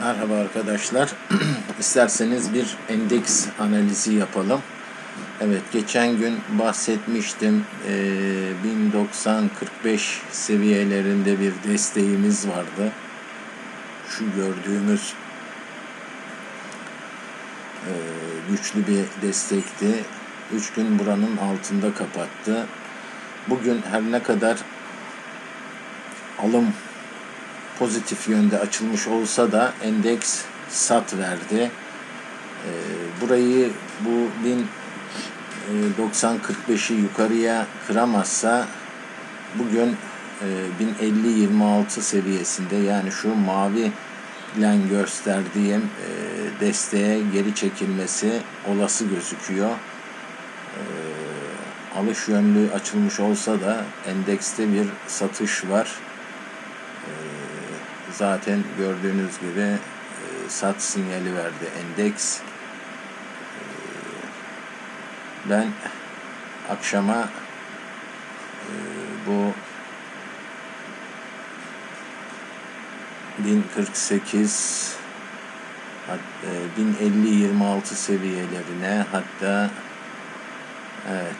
Merhaba arkadaşlar. İsterseniz bir endeks analizi yapalım. Evet, geçen gün bahsetmiştim. Ee, 1090-45 seviyelerinde bir desteğimiz vardı. Şu gördüğümüz e, güçlü bir destekti. 3 gün buranın altında kapattı. Bugün her ne kadar alım pozitif yönde açılmış olsa da endeks sat verdi. Ee, burayı bu 1090-45'i yukarıya kıramazsa bugün e, 1050-26 seviyesinde yani şu mavi ile gösterdiğim e, desteğe geri çekilmesi olası gözüküyor. E, alış yönlü açılmış olsa da endekste bir satış var zaten gördüğünüz gibi e, sat sinyali verdi endeks. E, ben akşama e, bu 1048 1050-26 seviyelerine hatta evet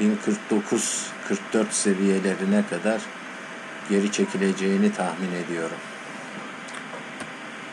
1049-44 seviyelerine kadar geri çekileceğini tahmin ediyorum.